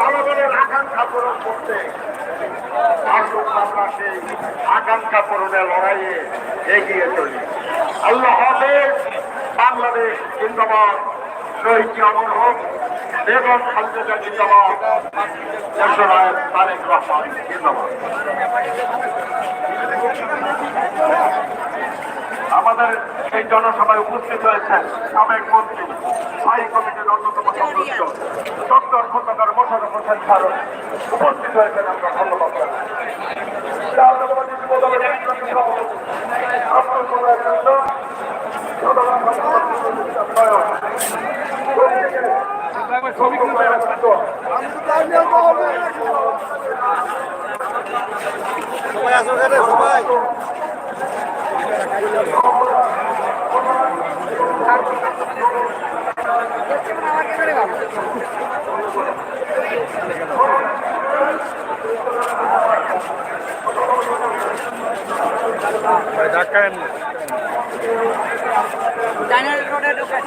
জনগণের আকাঙ্ক্ষা পূরণ করতে আমরা সেই আকাঙ্ক্ষা পূরণের লড়াইয়ে এগিয়ে চলি। আল্লাহ বাংলাদেশ জিন্দাবাদ। শহীদ অমর হোক, বেগম খালেদা জিন্দাবাদ। তারেক রহমান জিন্দাবাদ। আমাদের এই জনসভায় উপস্থিত হয়েছেন সাবেক মন্ত্রী, স্থায়ী কমিটির অন্যতম সদস্য, ডক্টর খন্দকার মোশারফ হোসেন ফারুক। উপস্থিত হয়েছেন আমরা, ধন্যবাদ। সবাই আসো সবাই। ঢাকায় রোডে ঢুকে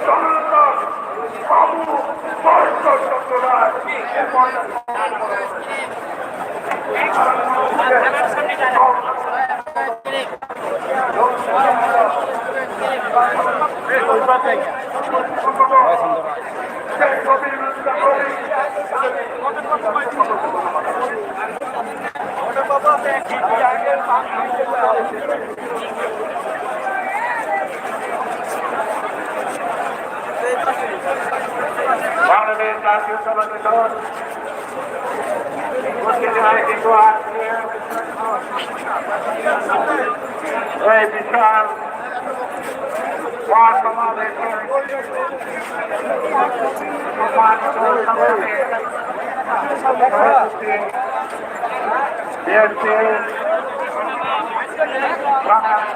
জনতা বাবু রায় বাংলাদেশ জাতীয়তাবাদী দল এই বিশাল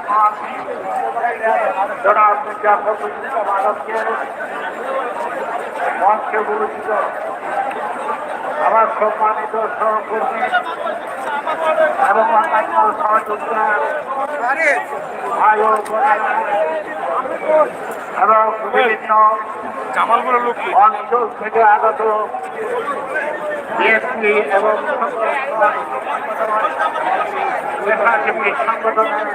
মহাসচিব, জনাব মির্জা ফখরুল ইসলাম আলমকে মঞ্চে বলেছিল আমার সম্মানিত সহকর্মী এবং অন্যান্য সহযোগিতা এবং বিভিন্ন অঞ্চল থেকে আগত বিএনপি এবং স্বেচ্ছাসেবী সংগঠনের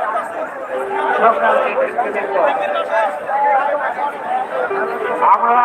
আমরা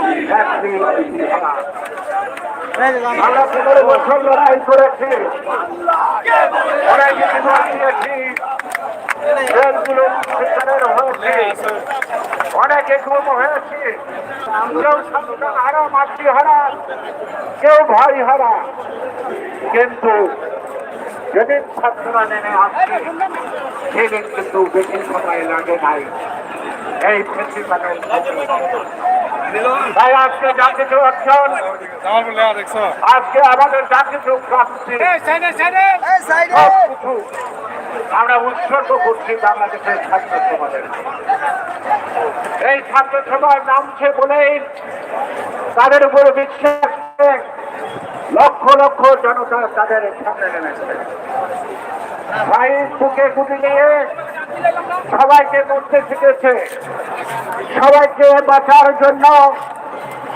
আমরা পনেরো বছর লড়াই করেছি অনেক দিয়েছি জেলগুলো শিক্ষারের হয়েছে অনেকে গুম হয়েছে কেউ সন্তান হারা মাতৃ হারা হারা কিন্তু যেদিন ছাত্ররা নেমে আসছে সেদিন কিন্তু বেশি সময় লাগে নাই। এই প্রিন্সিপালের তাই আজকে অর্জন আজকে আমাদের জাতীয় প্রাপ্তি সবকিছু আমরা উৎসর্গ করছি বাংলাদেশের ছাত্র সমাজের। এই ছাত্র সমাজ নামছে বলেই তাদের উপর বিশ্বাস লক্ষ জনতা তাদের সামনে নেমেছে। ভাই, বুকে গুটি নিয়ে সবাইকে মরতে শিখেছে। সবাইকে বাঁচার জন্য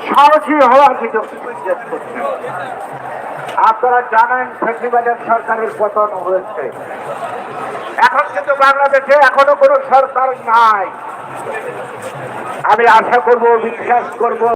সাহসী হওয়ার কিছু আপনারা জানেন ফেসিবাদের সরকারের পতন হয়েছে। এখন কিন্তু বাংলাদেশে এখনও কোনো সরকার নাই। আমি আশা করব, বিশ্বাস করব।